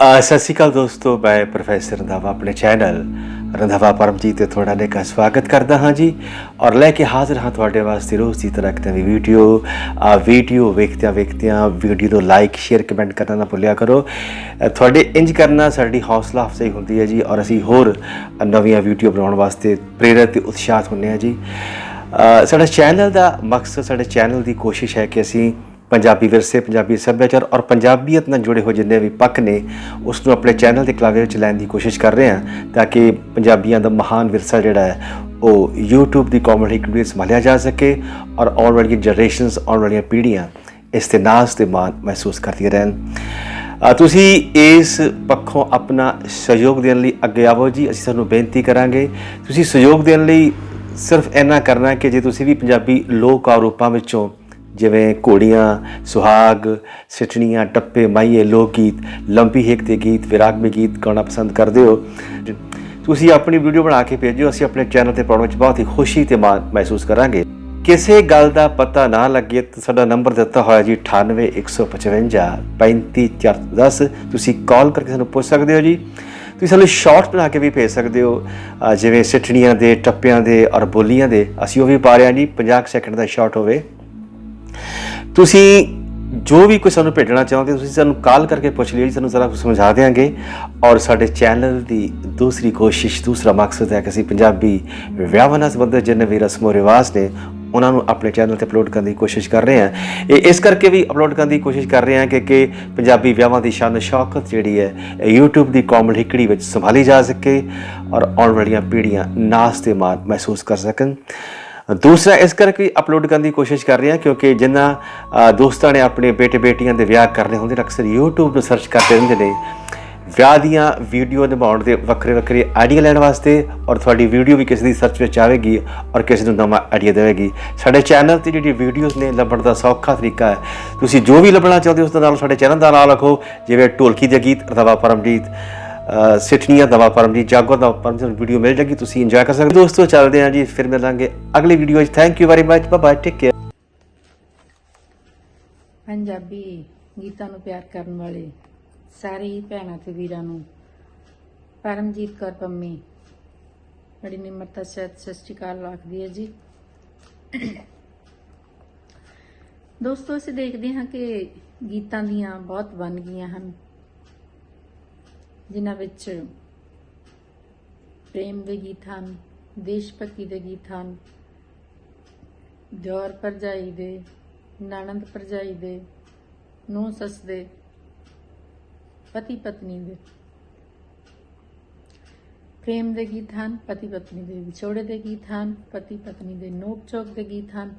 ਸਤਿ ਸ਼੍ਰੀ ਅਕਾਲ ਦੋਸਤੋ ਮੈਂ ਪ੍ਰੋਫੈਸਰ ਰੰਧਾਵਾ ਆਪਣੇ ਚੈਨਲ ਰੰਧਾਵਾ ਪਰਮਜੀਤ ਤੇ ਤੁਹਾਡਾ ਨੇ ਕਾ ਸਵਾਗਤ ਕਰਦਾ ਹਾਂ ਜੀ। ਔਰ ਲੈ ਕੇ ਹਾਜ਼ਰ ਹਾਂ ਤੁਹਾਡੇ ਵਾਸਤੇ ਰੋਜ਼ ਦੀ ਤਰ੍ਹਾਂ ਇੱਕ ਵੀਡੀਓ ਆ ਵੀਡੀਓ ਵੇਖਦਿਆਂ ਵੇਖਦਿਆਂ ਵੀਡੀਓ ਨੂੰ ਲਾਈਕ ਸ਼ੇਅਰ ਕਮੈਂਟ ਕਰਨਾ ਨਾ ਭੁੱਲਿਆ ਕਰੋ। ਤੁਹਾਡੇ ਇੰਜ ਕਰਨਾ ਸਾਡੀ ਹੌਸਲਾ ਅਫਜ਼ਾਈ ਹੁੰਦੀ ਹੈ ਜੀ ਔਰ ਅਸੀਂ ਹੋਰ ਨਵੀਆਂ ਵੀਡੀਓ ਬਣਾਉਣ ਵਾਸਤੇ ਪ੍ਰੇਰਿਤ ਤੇ ਉਤਸ਼ਾਹਤ ਹੁੰਦੇ ਹਾਂ ਜੀ। ਅ, ਸਾਡਾ ਚੈਨਲ ਦਾ ਮਕਸਦ ਸਾਡੇ ਚੈਨਲ ਦੀ ਕੋਸ਼ਿਸ਼ ਹੈ ਕਿ ਅਸੀਂ ਪੰਜਾਬੀ ਵਿਰਸੇ, ਪੰਜਾਬੀ ਸੱਭਿਆਚਾਰ ਔਰ ਪੰਜਾਬੀਅਤ ਨਾਲ ਜੁੜੇ ਹੋਏ ਜਿੰਨੇ ਵੀ ਪੱਖ ਨੇ ਉਸ ਨੂੰ ਆਪਣੇ ਚੈਨਲ ਦੇ ਕਲਾਵੇ ਵਿੱਚ ਲੈਣ ਦੀ ਕੋਸ਼ਿਸ਼ ਕਰ ਰਹੇ ਹਾਂ ਤਾਂ ਕਿ ਪੰਜਾਬੀਆਂ ਦਾ ਮਹਾਨ ਵਿਰਸਾ ਜਿਹੜਾ ਹੈ, ਉਹ YouTube ਦੀ ਕਾਮੇਡੀ ਕਲਿੱਪ ਸੰਭਾਲਿਆ ਜਾ ਸਕੇ ਔਰ ਆਉਣ ਵਾਲੀਆਂ ਜਨਰੇਸ਼ਨਸ ਆਉਣ ਵਾਲੀਆਂ ਪੀੜ੍ਹੀਆਂ ਇਸ ਤੇ ਨਾਜ਼ ਤੇ ਮਾਣ ਮਹਿਸੂਸ ਕਰਦੀਆਂ ਰਹਿਣ। ਤੁਸੀਂ ਇਸ ਪੱਖੋਂ ਆਪਣਾ ਸਹਿਯੋਗ ਦੇਣ ਲਈ ਅੱਗੇ ਆਵੋ ਜੀ, ਅਸੀਂ ਤੁਹਾਨੂੰ ਬੇਨਤੀ ਕਰਾਂਗੇ। ਤੁਸੀਂ ਸਹਿਯੋਗ ਦੇਣ ਲਈ ਸਿਰਫ ਇੰਨਾ ਕਰਨਾ ਕਿ ਜੇ ਤੁਸੀਂ ਵੀ ਪੰਜਾਬੀ ਲੋਕ ਰੂਪਾਂ ਵਿੱਚੋਂ ਜਿਵੇਂ ਘੋੜੀਆਂ, ਸੁਹਾਗ, ਸਿੱਠਣੀਆਂ, ਟੱਪੇ, ਮਾਈਏ ਲੋਕ ਗੀਤ ਲੰਬੀ ਹੇਕ ਦੇ ਗੀਤ ਵਿਰਾਗਮਈ ਗੀਤ ਗਾਉਣਾ ਪਸੰਦ ਕਰਦੇ ਹੋ। ਤੁਸੀਂ ਆਪਣੀ ਵੀਡੀਓ ਬਣਾ ਕੇ ਭੇਜੋ, ਅਸੀਂ ਆਪਣੇ ਚੈਨਲ ਤੇ ਪਾਉਣ ਵਿੱਚ ਬਹੁਤ ਹੀ ਖੁਸ਼ੀ ਤੇ ਮਾਣ ਮਹਿਸੂਸ ਕਰਾਂਗੇ। ਕਿਸੇ ਗੱਲ ਦਾ ਪਤਾ ਨਾ ਲੱਗੇ ਤਾਂ ਸਾਡਾ ਨੰਬਰ ਦਿੱਤਾ ਹੋਇਆ ਜੀ 98155 35410 ਤੁਸੀਂ ਕਾਲ ਕਰਕੇ ਸਾਨੂੰ ਪੁੱਛ ਸਕਦੇ ਹੋ ਜੀ। ਤੁਸੀਂ ਸਾਨੂੰ ਸ਼ਾਰਟ ਬਣਾ ਕੇ ਵੀ ਭੇਜ ਸਕਦੇ ਹੋ ਜਿਵੇਂ ਸਿੱਠਣੀਆਂ ਦੇ, ਟੱਪਿਆਂ ਦੇ ਔਰ ਬੋਲੀਆਂ ਦੇ। ਅਸੀਂ ਉਹ ਵੀ ਪਾ ਰਹੇ ਹਾਂ ਜੀ 50 ਸੈਕਿੰਡ ਦਾ ਸ਼ਾਰਟ ਹੋਵੇ। ਤੁਸੀਂ ਜੋ ਵੀ ਕੋਈ ਸਾਨੂੰ ਭੇਜਣਾ ਚਾਹੁੰਦੇ ਤੁਸੀਂ ਸਾਨੂੰ ਕਾਲ ਕਰਕੇ ਪੁੱਛ ਲਿਓ ਜੀ, ਸਾਨੂੰ ਜ਼ਰਾ ਕੁਝ ਸਮਝਾ ਦੇਵਾਂਗੇ ਔਰ ਸਾਡੇ ਚੈਨਲ ਦੀ ਦੂਸਰੀ ਕੋਸ਼ਿਸ਼, ਦੂਸਰਾ ਮਕਸਦ ਹੈ ਕਿ ਅਸੀਂ ਪੰਜਾਬੀ ਵਿਆਹਾਂ ਨਾਲ ਸੰਬੰਧਿਤ ਜਿੰਨੇ ਵੀ ਰਸਮੋ ਰਿਵਾਜ ਨੇ, ਉਹਨਾਂ ਨੂੰ ਆਪਣੇ ਚੈਨਲ ਤੇ ਅਪਲੋਡ ਕਰਨ ਦੀ ਕੋਸ਼ਿਸ਼ ਕਰ ਰਹੇ ਹਾਂ। ਇਹ ਇਸ ਕਰਕੇ ਵੀ ਅਪਲੋਡ ਕਰਨ ਦੀ ਕੋਸ਼ਿਸ਼ ਕਰ ਰਹੇ ਹਾਂ ਕਿ ਕਿ ਪੰਜਾਬੀ ਵਿਆਹਾਂ ਦੀ ਸ਼ਾਨ, ਸ਼ੌਕਤ ਜਿਹੜੀ ਹੈ, ਇਹ YouTube ਦੀ ਕਾਮਲ ਹਿਕੜੀ ਵਿੱਚ ਸੰਭਾਲੀ ਜਾ ਸਕੇ ਔਰ ਆਉਣ ਵਾਲੀਆਂ ਪੀੜ੍ਹੀਆਂ ਨਾਸ ਤੇ ਮਾਣ ਮਹਿਸੂਸ ਕਰ ਸਕਣ। ਦੂਸਰਾ ਇਸ ਕਰਕੇ ਅਪਲੋਡ ਕਰਨ ਦੀ ਕੋਸ਼ਿਸ਼ ਕਰ ਰਹੇ ਹਾਂ, ਕਿਉਂਕਿ ਜਿਨ੍ਹਾਂ ਦੋਸਤਾਂ ਨੇ ਆਪਣੇ ਬੇਟੇ ਬੇਟੀਆਂ ਦੇ ਵਿਆਹ ਕਰਨੇ ਹੁੰਦੇ ਨੇ, ਅਕਸਰ YouTube ਨੂੰ ਸਰਚ ਕਰਦੇ ਰਹਿੰਦੇ ਨੇ। ਵਿਆਹ ਦੀਆਂ ਵੀਡੀਓ ਨਿਭਾਉਣ ਦੇ ਵੱਖਰੇ ਵੱਖਰੇ ਆਈਡੀਆ ਲੈਣ ਵਾਸਤੇ ਔਰ ਤੁਹਾਡੀ ਵੀਡੀਓ ਵੀ ਕਿਸੇ ਦੀ ਸਰਚ ਵਿੱਚ ਆਵੇਗੀ ਔਰ ਕਿਸੇ ਨੂੰ ਨਵਾਂ ਆਈਡੀਆ ਦੇਵੇਗੀ। ਸਾਡੇ ਚੈਨਲ ਤੇ ਜਿਹੜੀ ਵੀਡੀਓਜ਼ ਨੇ, ਲੱਭਣ ਦਾ ਸੌਖਾ ਤਰੀਕਾ ਹੈ। ਤੁਸੀਂ ਜੋ ਵੀ ਲੱਭਣਾ ਚਾਹੁੰਦੇ ਹੋ, ਉਸ ਦੇ ਨਾਲ ਸਾਡੇ ਚੈਨਲ ਦਾ ਨਾਮ ਲਿਖੋ ਜਿਵੇਂ ਢੋਲਕੀ ਦੇ ਗੀਤ, ਰਵਾ ਪਰਮਜੀਤ। ਸਿੱਠਣੀਆਂ ਦਵਾ ਪਰਮਜੀਤ ਜਾਗੋ ਦਾ ਪਰਮਜੀਤ ਵੀਡੀਓ ਮਿਲ ਜਾਏਗੀ, ਤੁਸੀਂ ਇੰਜੋਏ ਕਰ ਸਕਦੇ ਦੋਸਤੋ, ਚੱਲਦੇ ਹਾਂ ਜੀ, ਫਿਰ ਮਿਲਾਂਗੇ ਅਗਲੀ ਵੀਡੀਓ ਵਿੱਚ। Thank you very much bye bye take care Punjabi ਗੀਤਾਂ ਨੂੰ ਪਿਆਰ ਕਰਨ ਵਾਲੇ ਸਾਰੇ ਹੀ ਭੈਣਾਂ ਤੇ ਵੀਰਾਂ ਨੂੰ ਪਰਮਜੀਤ ਕੌਰ ਪੰਮੀ, ਬੜੀ ਨਿਮਰਤਾ ਸਹਿਤ ਸਤਿ ਸ਼੍ਰੀ ਅਕਾਲ ਆਖਦੀ ਹੈ ਜੀ। ਦੋਸਤੋ, ਅਸੀਂ ਦੇਖਦੇ ਹਾਂ ਕਿ ਗੀਤਾਂ ਦੀਆਂ ਬਹੁਤ ਵੰਨਗੀਆਂ ਹਨ। ਜਿਨ੍ਹਾਂ ਵਿੱਚ ਪ੍ਰੇਮ ਦੇ ਗੀਤ ਹਨ ਦੇਸ਼ ਭਗਤੀ ਦੇ ਗੀਤ ਹਨ, ਦਿਓਰ ਭਰਜਾਈ ਦੇ, ਨਣੰਦ ਭਰਜਾਈ ਦੇ ਨੂੰ ਸੱਸ ਦੇ, ਪਤੀ ਪਤਨੀ ਦੇ। ਪ੍ਰੇਮ ਦੇ ਗੀਤ ਹਨ, ਪਤੀ ਪਤਨੀ ਦੇ ਵਿਛੋੜੇ ਦੇ ਗੀਤ ਹਨ, ਪਤੀ ਪਤਨੀ ਦੇ ਨੋਕ ਚੋਕ ਦੇ ਗੀਤ ਹਨ।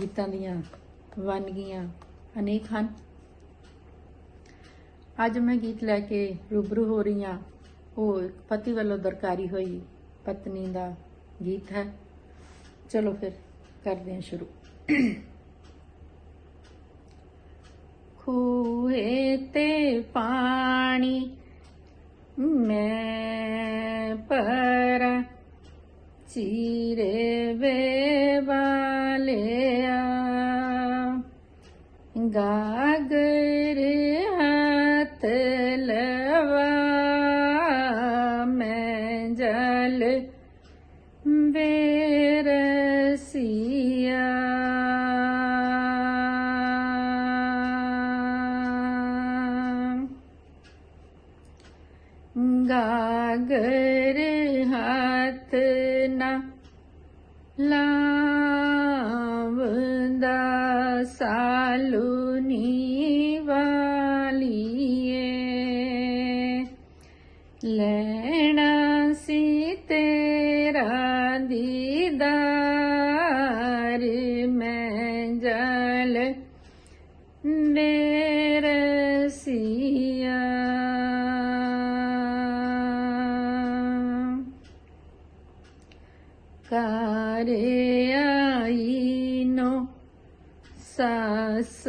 ਗੀਤਾਂ ਦੀਆਂ ਵੰਨਗੀਆਂ ਅਨੇਕ ਹਨ। ਅੱਜ ਮੈਂ ਗੀਤ ਲੈ ਕੇ ਰੂਬਰੂ ਹੋ ਰਹੀ ਹਾਂ। ਉਹ ਇੱਕ ਪਤੀ ਵੱਲੋਂ ਦਰਕਾਰੀ ਹੋਈ ਪਤਨੀ ਦਾ ਗੀਤ ਹੈ। ਚਲੋ ਫਿਰ, ਕਰਦੇ ਹਾਂ ਸ਼ੁਰੂ। ਖੂਹੇ ਤੇ ਪਾਣੀ ਮੈਂ ਪਰ ਚੀਰੇ ਵੇ ਵਾਲਿਆ ਗਾਗਰ ਹੱਥ ਨਾ ਲਾਵਦਾ ਸਾਲੂਨੀ ਵਾਲੀਏ ਲੈਣਾ ਸੀ ਤੇਰਾ ਦੀਦਾਰ ਮੈਂ ਜਲ ਬੇਰਸੀਆ ਘਰ ਆਈ ਨੋ ਸੱਸ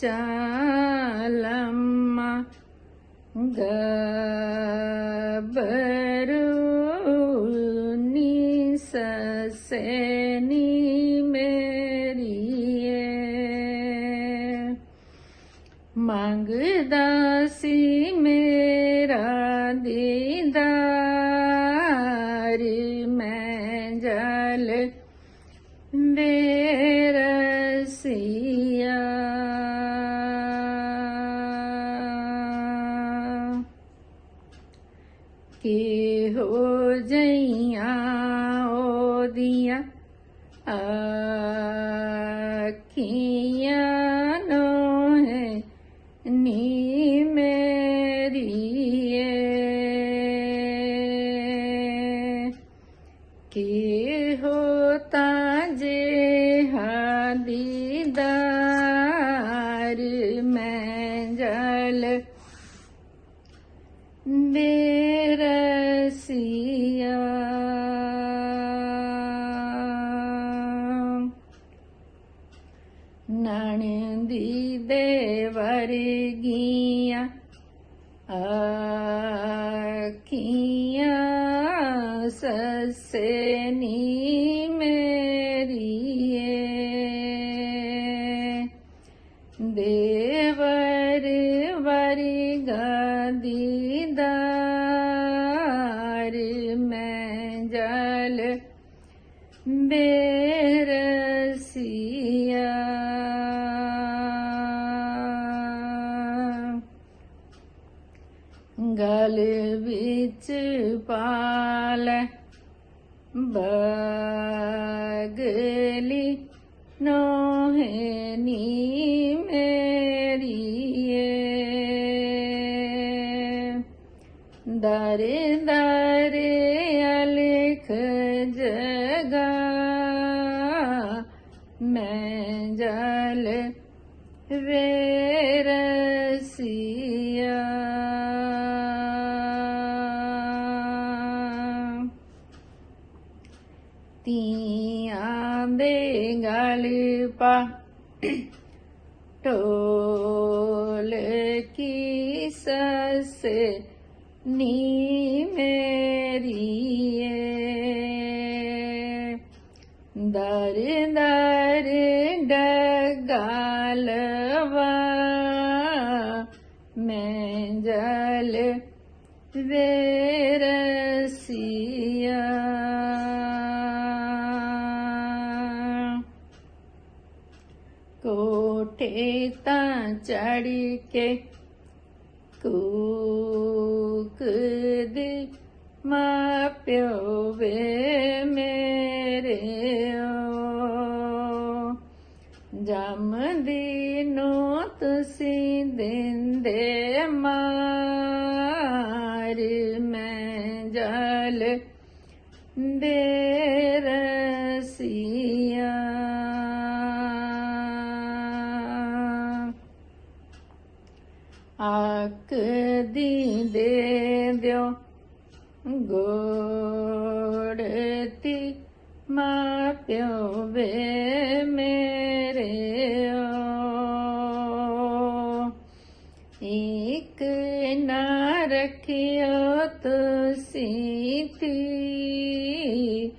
chalamma gabaru nisaseni meriye mangdasi mera dee ਕਿ ਹੋ ਜਈਆਂ ਉਹਦੀਆਂ ਅੱਖੀਆਂ ਨੂੰ ਹੈ ਨੀ ਮੇਰੀ ਕਿ ਹੋ ਤਾਂ ਜੇ ਦੀਦਾਰ ਮੈਂ ਜਲ ਦੇ ਵਰਗੀਆਂ ਅੱਖੀਆਂ ਸਸੇ ਨੀ ਮੇਰੀਏ। ਦੇਵਰ ਵਰਗਾ ਦੀਦਾਰ ਮੈਂ ਜਲ ਬੇ ਨੋਹੇ ਨੀ ਮੇਰੀਏ ਦਰੇ ਦਰੇ ਅਲਖ ਜਗਾ ਮੈਂ ਜਲ ਵੇਰਸੀਆ ਤੀਆਂ ਦੇ ਗਲ ਪਾ ਢੋਲ ਕੀ ਸੱਸ ਨੀ ਮੇਰੀਏ। ਦਰ ਦਰ ਡਗਾਲਵਾ ਕੋਠੇ ਤਾਂ ਚੜ ਕੇ ਕੂਕਦੀ ਮਾਪਿਓ ਵੇ ਮੇਰੇ ਜਮਦੀ ਨੂੰ ਤੁਸੀਂ ਦਿੰਦੇ ਮਾਰ ਮੈਂ ਜਲ ਬੇਰਸੀਆ ਮਾਂ ਪਿਓ ਵੇ ਮੇਰੇ ਇੱਕ ਨਾ ਰੱਖਿਓ ਤੁਸੀਂ ਤੀ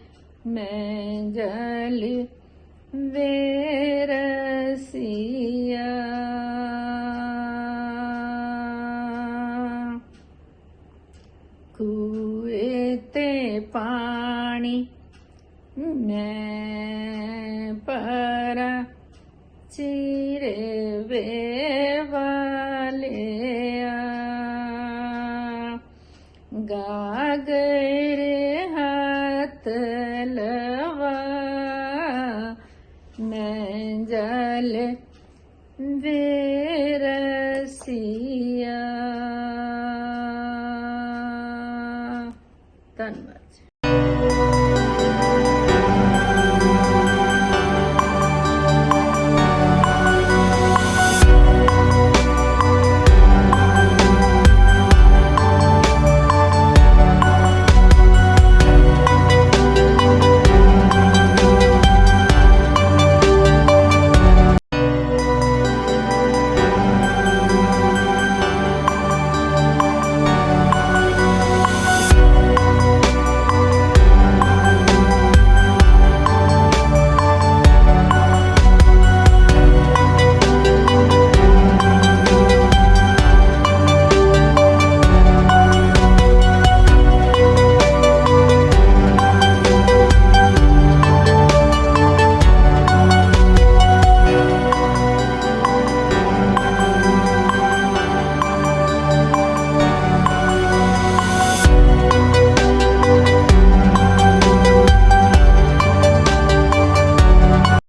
ਮੈਂ ਜਲ ਵੇ ਮੈਂ ਪਰ ਚਿਰੇ ਵੇ ਵਾਲਿਆ ਗਾਗਰ ਹੱਥ ਲਵਾ ਮੈਂ ਜਲ